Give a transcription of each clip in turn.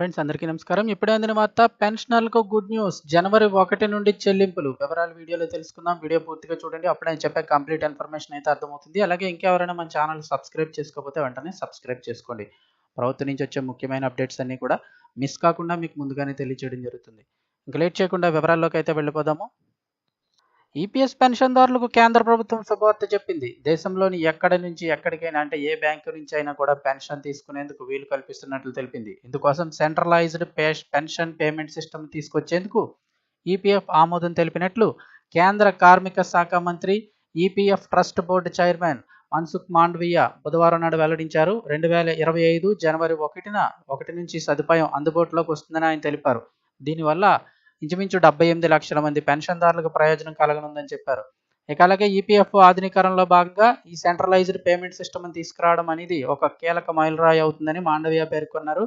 Friends అందరికీ నమస్కారం. ఇప్పుడే అందిన వార్త పెన్షనర్లకు గుడ్ న్యూస్. జనవరి ఒకటి నుండి చెల్లింపులు. వివరాలు వీడియోలో తెలుసుకుందాం. వీడియో పూర్తిగా చూడండి. అప్పుడే నేను చెప్పే కంప్లీట్ ఇన్ఫర్మేషన్ అయితే అర్థమవుతుంది. అలాగే ఇంకెవరైనా మన ఛానల్ సబ్స్క్రైబ్ చేసుకోకపోతే వెంటనే సబ్స్క్రైబ్ చేసుకోండి. ప్రభుత్వం నుంచి వచ్చే ముఖ్యమైన అప్డేట్స్ అన్నీ కూడా మిస్ కాకుండా మీకు ముందుగానే తెలియజేయడం జరుగుతుంది. ఇంకా లేట్ చేయకుండా వివరాల్లోకి అయితే వెళ్ళిపోదాము. ఈపీఎస్ పెన్షన్దారులకు కేంద్ర ప్రభుత్వం శుభవార్త చెప్పింది. దేశంలోని ఎక్కడి నుంచి ఎక్కడికైనా అంటే ఏ బ్యాంకు నుంచి అయినా కూడా పెన్షన్ తీసుకునేందుకు వీలు కల్పిస్తున్నట్లు తెలిపింది. ఇందుకోసం సెంట్రలైజ్డ్ పెన్షన్ పేమెంట్ సిస్టమ్ తీసుకొచ్చేందుకు ఈపీఎఫ్ ఆమోదం తెలిపినట్లు కేంద్ర కార్మిక శాఖ మంత్రి EPF trust board chairman Mansukh Mandaviya బుధవారం నాడు వెల్లడించారు. రెండు వేల ఇరవై ఐదు జనవరి ఒకటిన ఒకటి నుంచి సదుపాయం అందుబాటులోకి వస్తుందని ఆయన తెలిపారు. దీనివల్ల ఇంచుమించు డెబ్బై ఎనిమిది లక్షల మంది పెన్షన్దారులకు ప్రయోజనం కలగనుందని చెప్పారు. ఇక అలాగే ఈపీఎఫ్ ఆధునీకరణలో భాగంగా ఈ సెంట్రలైజ్డ్ పేమెంట్ సిస్టమ్ తీసుకురావడం అనేది ఒక కీలక మైలురాయి అవుతుందని మాండవీయ పేర్కొన్నారు.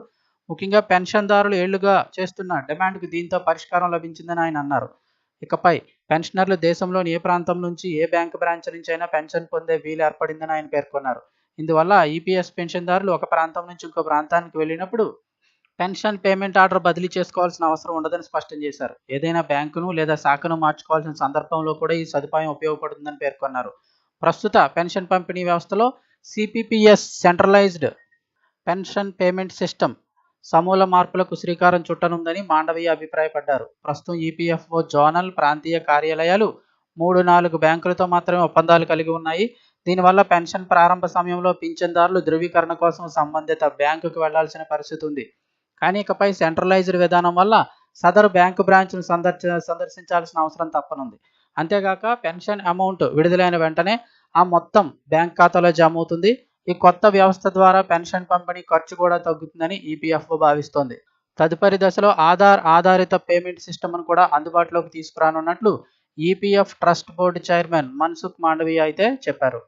ముఖ్యంగా పెన్షన్దారులు ఏళ్ళుగా చేస్తున్న డిమాండ్కు దీంతో పరిష్కారం లభించిందని ఆయన అన్నారు. ఇకపై పెన్షనర్లు దేశంలోని ఏ ప్రాంతం నుంచి ఏ బ్యాంకు బ్రాంచ్ నుంచి అయినా పెన్షన్ పొందే వీలు ఏర్పడిందని ఆయన పేర్కొన్నారు. ఇందువల్ల ఈపీఎస్ పెన్షన్దారులు ఒక ప్రాంతం నుంచి ఇంకో ప్రాంతానికి వెళ్ళినప్పుడు పెన్షన్ పేమెంట్ ఆర్డర్ బదిలీ చేసుకోవాల్సిన అవసరం ఉండదని స్పష్టం చేశారు. ఏదైనా బ్యాంకును లేదా శాఖను మార్చుకోవాల్సిన సందర్భంలో కూడా ఈ సదుపాయం ఉపయోగపడుతుందని పేర్కొన్నారు. ప్రస్తుత పెన్షన్ పంపిణీ వ్యవస్థలో CPPS centralised pension payment system సమూల మార్పులకు శ్రీకారం చుట్టనుందని మాండవీయ అభిప్రాయపడ్డారు. ప్రస్తుతం ఈపీఎఫ్ఓ జోనల్ ప్రాంతీయ కార్యాలయాలు మూడు నాలుగు బ్యాంకులతో మాత్రమే ఒప్పందాలు కలిగి ఉన్నాయి. దీనివల్ల పెన్షన్ ప్రారంభ సమయంలో పింఛన్దారులు ధృవీకరణ కోసం సంబంధిత బ్యాంకుకు వెళ్ళాల్సిన పరిస్థితి ఉంది. కానీ ఇకపై సెంట్రలైజ్డ్ విధానం వల్ల సదరు బ్యాంకు బ్రాంచ్ను సందర్శ సందర్శించాల్సిన అవసరం తప్పనుంది. అంతేగాక పెన్షన్ అమౌంట్ విడుదలైన వెంటనే ఆ మొత్తం బ్యాంక్ ఖాతాలో జమ అవుతుంది ఈ కొత్త వ్యవస్థ ద్వారా పెన్షన్ పంపిణీ ఖర్చు కూడా తగ్గుతుందని ఈపీఎఫ్ఓ భావిస్తోంది. తదుపరి దశలో ఆధార్ ఆధారిత పేమెంట్ సిస్టమ్ను కూడా అందుబాటులోకి తీసుకురానున్నట్లు EPF trust board chairman Mansukh Mandaviya అయితే చెప్పారు.